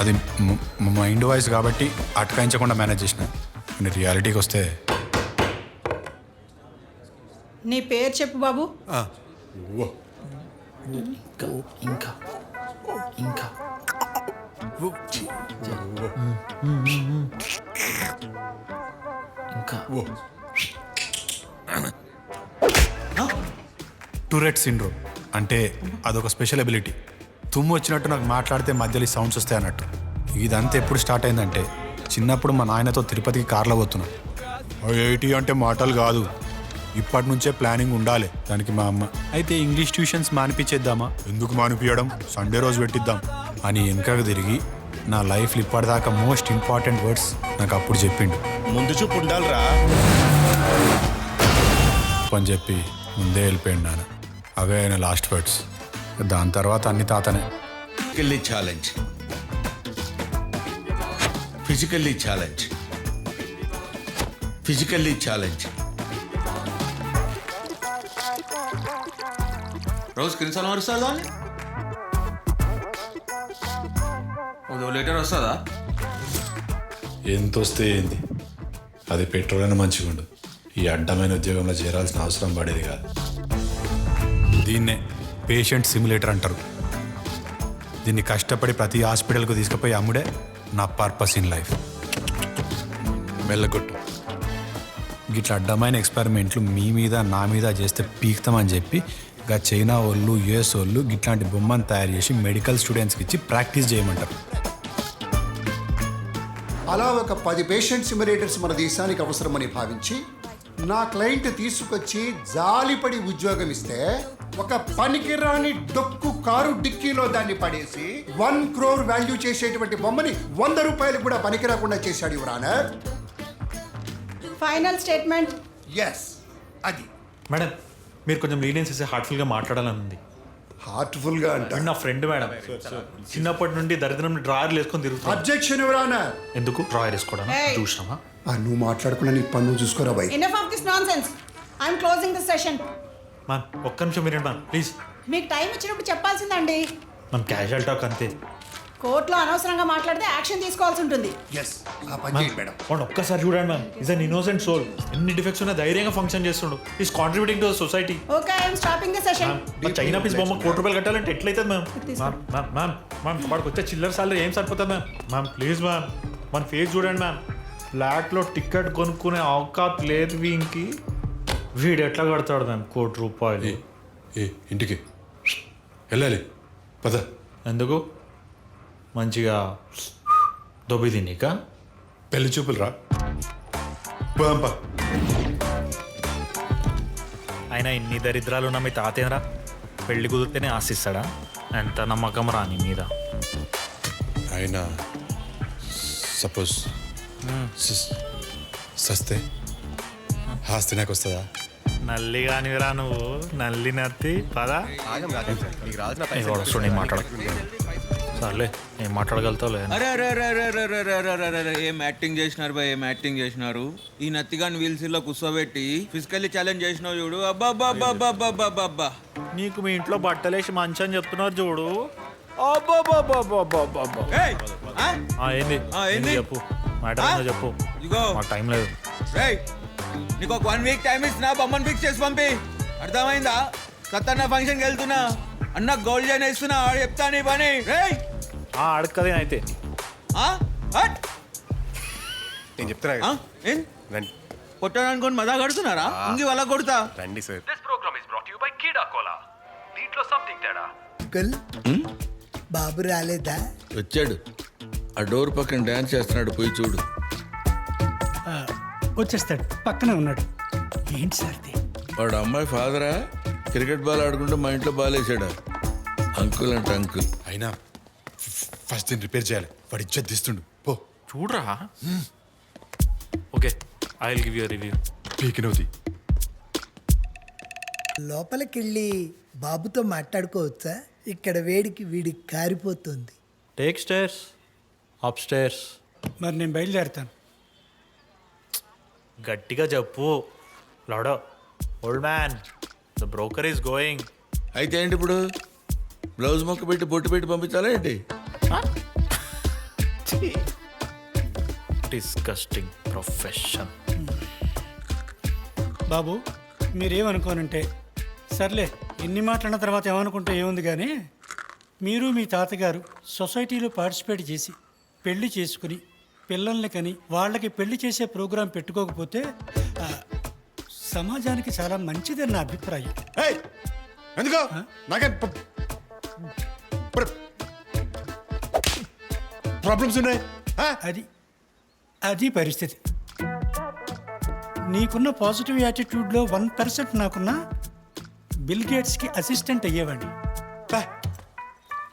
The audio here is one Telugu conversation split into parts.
అది మైండ్ వాయిస్ కాబట్టి అటకాయించకుండా మేనేజ్ చేసిన. కానీ రియాలిటీకి వస్తే నీ పేరు చెప్పు బాబు. ఇంకా ఇంకా ఇంకా. టూరెట్ సిండ్రోమ్ అంటే అదొక స్పెషల్ ఎబిలిటీ తుమ్ము వచ్చినట్టు నాకు మాట్లాడితే మధ్యలో ఈ సౌండ్స్ వస్తాయి అన్నట్టు. ఇదంతా ఎప్పుడు స్టార్ట్ అయిందంటే చిన్నప్పుడు మా నాయనతో తిరుపతికి కార్లో పోతున్నాం. ఎయిటీ అంటే మాటలు కాదు. ఇప్పటి నుంచే ప్లానింగ్ ఉండాలి దానికి మా అమ్మ. అయితే ఇంగ్లీష్ ట్యూషన్స్ మానిపించేద్దామా? ఎందుకు మానిపించడం సండే రోజు పెట్టిద్దాం. అని వెనకకు తిరిగి నా లైఫ్లో ఇప్పటిదాకా మోస్ట్ ఇంపార్టెంట్ వర్డ్స్ నాకు అప్పుడు చెప్పిండు. ముందు చూపు ఉండాలిరా. అని చెప్పి ముందే వెళ్ళిపోయాడు నాన్న. అవే ఆయన లాస్ట్ వర్డ్స్ దాని తర్వాత అన్ని తాతనే. Physically challenge physically challenge physically challenge రోజుకి ఎన్నిసార్లు మరుస్తారు దాన్ని లీటర్ వస్తుందా? ఎంత వస్తే ఏంది? అది పెట్రోల్ అయినా మంచిగా ఉండు ఈ అడ్డమైన ఉద్యోగంలో చేరాల్సిన అవసరం పడేది కాదు. దీన్నే పేషెంట్ సిమ్యులేటర్ అంటారు. దీన్ని కష్టపడి ప్రతి హాస్పిటల్కు తీసుకుపోయి అమ్ముడే నా పర్పస్ ఇన్ లైఫ్. వెళ్ళగొట్టు గిట్ల అడ్డమైన ఎక్స్పెరిమెంట్లు మీ మీద నా మీద చేస్తే పీక్తామని చెప్పి గా చైనా వాళ్ళు యుఎస్ వాళ్ళు గిట్లాంటి బొమ్మను తయారు చేసి మెడికల్ స్టూడెంట్స్కి ఇచ్చి ప్రాక్టీస్ చేయమంటారు. అలా ఒక పది పేషెంట్ సిమ్యులేటర్స్ మన దేశానికి అవసరమని భావించి నా క్లయింట్ తీసుకొచ్చి జాలిపడి ఉద్యోగం ఇస్తే ఒక పనికిరాని డొక్కు కారు డిక్కీలో దాన్ని పడేసి వన్ క్రోర్ వాల్యూ చేసేటువంటి బొమ్మని వంద రూపాయలు కూడా పనికిరాకుండా చేశాడు your honour final statement. Yes అది. మేడం మీరు కొంచెం లీనియన్స్ ఇస్తే హార్ట్ఫుల్గా మాట్లాడాలని ఉంది. హార్ట్ఫుల్గా అంట. నా ఫ్రెండ్ మేడం. చిన్నప్పటి నుండి దరిద్రం డ్రాయర్లు వేసుకొని తిరుగుతాను అబ్జెక్షన్ యువరానర్ ఎందుకు? డ్రాయర్ వేసుకోవడం Hey. ఆ నువ్వు మాట్లాడుకున్నా నీ పన్ను చూసుకోరా bye enough of this nonsense I'm closing this session ma'am ఒక్క నిమిషం మీరు మ్యామ్ ప్లీజ్ మీకు టైం ఇచ్చినప్పుడు చెప్పాల్సిందండి. మ్యామ్ క్యాజువల్ టాక్ అంతే. కోర్టులో అనవసరంగా మాట్లాడితే యాక్షన్ తీసుకోవాల్సి ఉంటుంది. ఎస్ ఆ పని చేయండి మేడం. వాడు ఒక్కసారి చూడండి ma'am is an innocent soul ఎన్ని డిఫెక్ట్స్ ఉన్నా ధైర్యంగా ఫంక్షన్ చేస్తుండు. Is contributing to society okay I'm stopping the session China piece బొమ్మ కోటి రూపాయలు కట్టాలంటే ఎట్లయితుంది మ్యామ్. మ్యామ్ మ్యామ్ మ్యామ్ వాడికి వచ్చే చిల్లర సార్లు ఏం సరిపోతుంది మ్యామ్ మ్యామ్ ప్లీజ్ మ్యామ్ మన ఫేస్ చూడండి మ్యామ్ ఫ్లాట్లో టికెట్ కొనుక్కునే అవకాశం లేదు వీనికి. వీడు ఎట్లా కడతాడు మ్యామ్ కోటి రూపాయలు. ఏ ఇంటికి. వెళ్ళాలి. పద. ఎందుకు? మంచిగా దొబ్బి తినీక. పెళ్ళి చూపులు రా. అయినా ఇన్ని దరిద్రాలు ఉన్న మీ తాతేనరా పెళ్ళి కుదిరితేనే ఆశిస్తాడా? ఎంత నమ్మకం రాని మీద. ఆయన సపోజ్ సస్తే హాస్తి నాకు వస్తుందా నల్లి కానివిరా నువ్వు నల్లి నత్తి పదా వస్తుండే మాట్లాడ సర్లే ఏం మాట్లాడగలుగుతావులే అరే అరే అరే అరే అరే అరే అరే అరే అరే అరే ఏం యాక్టింగ్ చేసినారు బాయ్ ఏం యాక్టింగ్ చేసినారు ఈ నత్తిగాని వీల్సిల్లో కూర్చోబెట్టి ఫిజికల్లీ ఛాలెంజ్ చేసినావు చూడు అబ్బా అబ్బా అబ్బా అబ్బా అబ్బా అబ్బా అబ్బా అబ్బా నీకు మీ ఇంట్లో బట్టలేసి మంచి అని చెప్తున్నారు చూడు. ఏయ్, ఆ? ఆ, ఏంది ఆ, ఏంది? ఏంది చెప్పు మ్యాటర్? ఏందో చెప్పు. ఇదిగో. మాకు టైం లేదు. రేయ్ నీకు ఒక వన్ వీక్ టైం ఇస్తున్నా బొమ్మను ఫిక్స్ చేసి పంపి. అర్థమైందా? సత్తన్న ఫంక్షన్కి వెళ్తున్నా అన్న గోల్డ్ చైన్ ఇస్తున్నా ఆడు చెప్తా నీ పని. రేయ్! ఆ అడగదే అయితే ఆ? హట్. నేను చెప్తున్నా ఆ? ఏం? రండి. కొట్టాడనుకోని మజా కడుతున్నారా ఇంగి వాళ్ళ కొడతా. రండి sir. This program is brought to you by Kida Cola. దీంట్లో సంథింగ్ తేడా. అంకుల్ బాబు రాలేదా? వచ్చాడు. ఆ డోర్ పక్కన డాన్స్ చేస్తున్నాడు పోయి చూడు. వచ్చేస్తాడు. పక్కనే ఉన్నాడు. ఏంటి సార్ది వాడు అమ్మాయి ఫాదరా? క్రికెట్ బాల్ ఆడుకుంటూ మా ఇంట్లో బాల్ వేసాడు? అంకుల్ అంటే అంకుల్. అయినా ఫస్ట్ దీన్ని రిపేర్ చేయాలి. వాడు ఇచ్చేది తీస్తుండు. పో. చూడరా? Okay I will give you review పీకినవుతి లోపలికెళ్ళి బాబుతో మాట్లాడుకోవచ్చా? ఇక్కడ వేడికి వీడికి కారిపోతుంది. టేక్ స్టేర్స్ అప్ స్టేర్స్ మరి నేను బయలుదేరుతాను. గట్టిగా చెప్పు. లడో old man the broker is going. అయితే ఏంటి ఇప్పుడు? బ్లౌజ్ మొక్క పెట్టి బొట్టు పెట్టి పంపించాలా ఏంటి? డిస్కస్టింగ్ ప్రొఫెషన్ బాబు మీరేమనుకోనంటే సర్లే ఎన్ని మాట్లాడిన తర్వాత ఏమనుకుంటే ఏముంది కానీ మీరు మీ తాతగారు సొసైటీలో పార్టిసిపేట్ చేసి పెళ్ళి చేసుకుని పిల్లల్ని కని వాళ్ళకి పెళ్ళి చేసే ప్రోగ్రాం పెట్టుకోకపోతే ఆ, సమాజానికి చాలా మంచిదని నా అభిప్రాయం. ఏయ్! ఎందుకో? నాకే ప్రాబ్లమ్స్ ఉన్నాయి? ఆ? అది అది పరిస్థితి. నీకున్న పాజిటివ్ యాటిట్యూడ్లో వన్ పర్సెంట్ నాకున్న బిల్ గేట్స్కి అసిస్టెంట్ అయ్యేవాడిని. బా.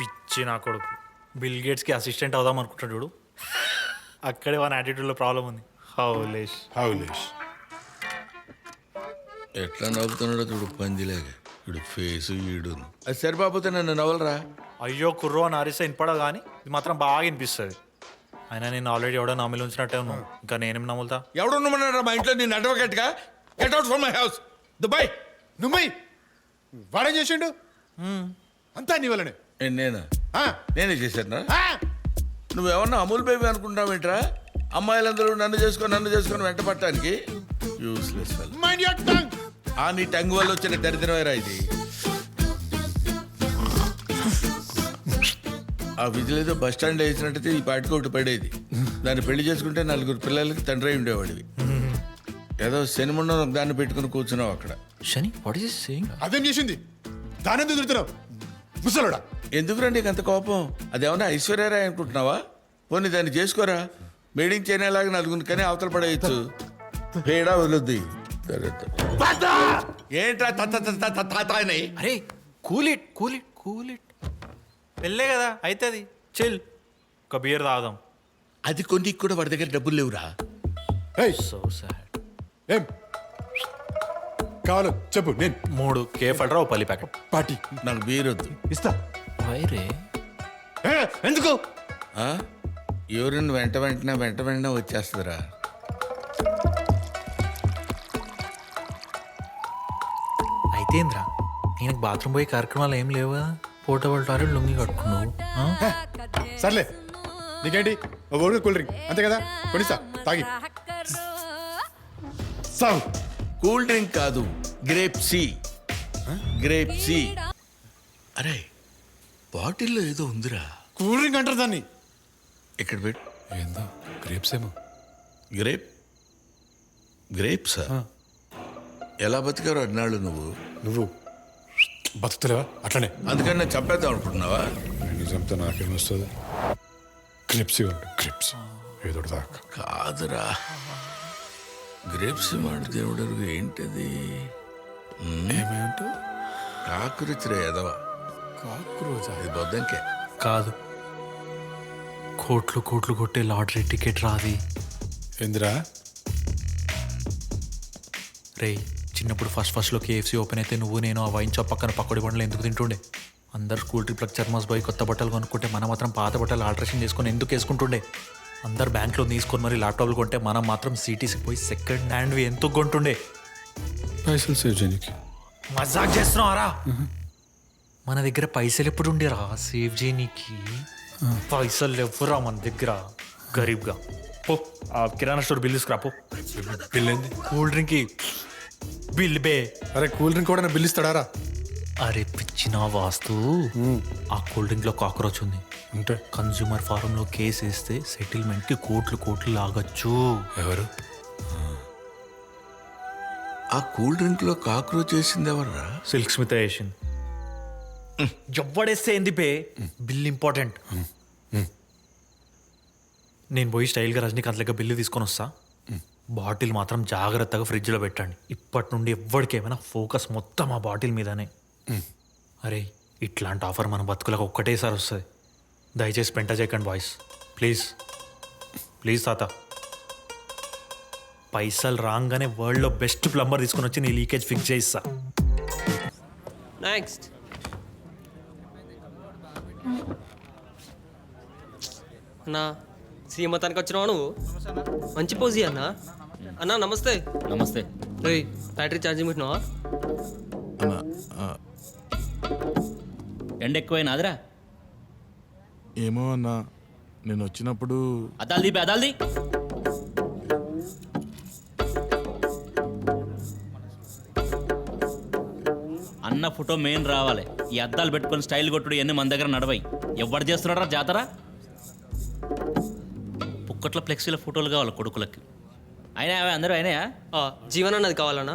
పిచ్చి నా కొడుకు. బిల్ గేట్స్కి అసిస్టెంట్ అవుదాం అనుకుంటాడు చూడు. అక్కడే వాని యాటిట్యూడ్లో ప్రాబ్లం ఉంది. హౌలేష్. హౌలేష్. ఎట్లా నవ్వుతున్నాడో చూడు పందిలాగా. ఇప్పుడు ఫేసు ఈడు అది సరిపోతే నన్ను నవ్వలరా? అయ్యో కుర్రో అని అరిస్తే వినపడదు కానీ ఇది మాత్రం బాగా వినిపిస్తుంది. అయినా నేను ఆల్రెడీ ఎవడో నమ్మిలి ఉంచినట్టే ఉన్నాను ఇంకా నేనేం నమ్ములుతా ఎవడు ఉన్నామన్నారా మా ఇంట్లో నేను అడ్వకేట్గా? Get out from my house Dubai నువ్వు. వాడేం చేసిండు? అంతా నీ వల్లనే. నేనా? నేనే చేశానా? నువ్వేమన్నా అమూల్ బేబీ అనుకుంటున్నావేంట్రా అమ్మాయిలందరూ నన్ను చేసుకొని నన్ను చేసుకొని వెంట పట్టడానికి యూస్లెస్. ఆ నీ టంగ్ వల్ల వచ్చిన దరిద్రమేరా ఇది? ఆ విధులేదో బస్ స్టాండ్ వేసినట్టయితే ఈ పాటికి ఒకటి పడేది. దాన్ని పెళ్ళి చేసుకుంటే నలుగురు పిల్లలకి తండ్రి అయి ఉండేవాడివి. ఏదో శనిమండం దాన్ని పెట్టుకుని కూర్చున్నావు అక్కడ. శని వాట్ ఈస్ సేయింగ్ అదేం చేసింది? దాని ఎందుకు తిడుతున్నావు? ముసలోడా? ఎందుకురా నీకు అంత కోపం? అదేమన్నా ఐశ్వర్యరాయ్ అనుకుంటున్నావా? పోనీ దాన్ని చేసుకోరా. మేడింగ్ చేయనేలాగా నలుగురిని కానీ అవతల పడేయచ్చు. పేడా వదులుద్ది. ఏంట్రా తత్త తత్త తత్త తాత అని? అరే cool it cool it cool it. పెళ్ళే కదా అవుతుంది చిల్. ఒక బియర్ తాగుదాం. అది కొన్ని కూడా వాడి దగ్గర డబ్బులు లేవురా. ఏయ్! సో సాడ్ ఏం? కావాలో చెప్పు నేను మూడు కేఫ్ అల్ట్రా ఓ పల్లి ప్యాకెట్. పార్టీ. నాకు బీరొద్దు ఇస్తా. వైరే ఏ, ఎందుకు? ఆ? యూరిన్ వెంట వెంటనే వెంట వెంటనే వచ్చేస్తుందిరా. అయితేంద్రా నేను బాత్రూమ్ పోయి కార్యక్రమాలు ఏం లేవు? పోటో వాళ్ళు లుంగి కట్టుకున్నావు. ఆ? సర్లే నీకేంటి? ఓ ఓడిగా కూల్ డ్రింక్. అంతే కదా? కొనిస్తా తాగి. సాగు కూల్ డ్రింక్ కాదు గ్రేప్ సి. Grape C. అరే బాటిల్లో ఏదో ఉందిరా. కూల్ డ్రింక్ అంటారు దాన్ని. ఇక్కడ పెట్టు. ఏందో గ్రేప్స్ ఏమో. గ్రేప్? గ్రేప్సా? ఎలా బతికారు అన్నాళ్ళు నువ్వు? నువ్వు బతుకుతలేవా? అట్లనే. అందుకని నేను చంపేద్దాం అనుకుంటున్నావా? నిజంతో నాకేమొస్తుంది క్లిప్స్ ఇవ్వండి క్లిప్స్ ఏదో దాకా. కాదురా. గ్రేప్స్ దేవుడు ఏంటది? ఏమేంటో కాకురిచిరే ఎదవా కాక్రోజా? ఇది బొద్దంకే. కాదు. కోట్లు కోట్లు కొట్టే లాటరీ టికెట్ రాది. ఏందిరా రేయ్ చిన్నప్పుడు ఫస్ట్ ఫస్ట్లో కేఎఫ్సీ ఓపెన్ అయితే నువ్వు నేను ఆ వైన్ షాప్ పక్కన పక్కడి బండ్లు ఎందుకు తింటుండే? అందరు స్కూల్ ట్రిప్లకు చర్మస్ పోయి కొత్త బట్టలు కొనుక్కుంటే మనం మాత్రం పాత బట్టలు ఆల్ట్రేషన్ చేసుకొని ఎందుకు వేసుకుంటుండే? అందరు బ్యాంక్లో తీసుకొని మరి ల్యాప్టాప్లు కొంటే మనం మాత్రం సిటీస్కి పోయి సెకండ్ హ్యాండ్వి ఎందుకు కొంటుండే? పైసలు సేవ్ చేయడానికి మజాక్ చేస్తున్నావారా? మన దగ్గర పైసలు ఎప్పుడు ఉండేరా సేవ్ చేయనీకి. పైసలు ఎవ్వరా మన దగ్గర? గరీబ్గా. పో ఆ కిరాణా స్టోర్ బిల్ తీసుకురా పో. బిల్ ఏంది? కూల్ డ్రింక్కి బిల్ బే. అరే కూల్ డ్రింక్ కూడా బిల్ ఇస్తాడారా? అరే పిచ్చిన వాస్తు. ఆ కూల్ డ్రింక్లో కాక్రోచ్ ఉంది. అంటే? కన్జ్యూమర్ ఫారం లో కేసు వేస్తే సెటిల్మెంట్కి కోట్లు కోట్లు లాగచ్చు. ఎవరు? ఆ కూల్ డ్రింక్లో కాక్రోచ్ చేసింది ఎవర్రా? సిల్క్ స్మిత వేసింది. ఎవ్వడేస్తే ఏంది పే? Bill important. నేను పోయి స్టైల్గా రజనీకాంత్ లెక్క బిల్లు తీసుకొని వస్తా. బాటిల్ మాత్రం జాగ్రత్తగా ఫ్రిడ్జ్లో పెట్టండి. ఇప్పటి నుండి ఎవ్వడికేమైనా ఫోకస్ మొత్తం ఆ బాటిల్ మీదనే. అరే ఇట్లాంటి ఆఫర్ మన బతుకులకు ఒక్కటేసారి వస్తుంది. దయచేసి పెంట చేయకండి బాయ్స్. ప్లీజ్. ప్లీజ్ తాత. పైసలు రాగానే వరల్డ్లో బెస్ట్ ప్లంబర్ తీసుకొని వచ్చి నీ లీకేజ్ ఫిక్స్ చేయిస్తా. నెక్స్ట్ అన్నా శ్రీమతానికి వచ్చినావా నువ్వు? మంచి పోజీ అన్నా. అన్నా నమస్తే. నమస్తే. రే బ్యాటరీ ఛార్జింగ్ పెట్టినావా? ఎండ ఎక్కువైనా అదిరా. ఏమో అన్నా నేను వచ్చినప్పుడు అద్దాల్ది బే, అద్దాల్ది. అన్న ఫోటో మెయిన్ రావాలి. ఈ అద్దాలు పెట్టుకొని స్టైల్ కొట్టుడు ఇవన్నీ మన దగ్గర నడవై. ఎవడు చేస్తున్నాడా జాతర? పుక్కట్ల ఫ్లెక్సీల ఫోటోలు కావాలి కొడుకులకి. అయినా అవే అందరూ అయినాయా? ఆ, జీవన్ అన్నది కావాలన్నా.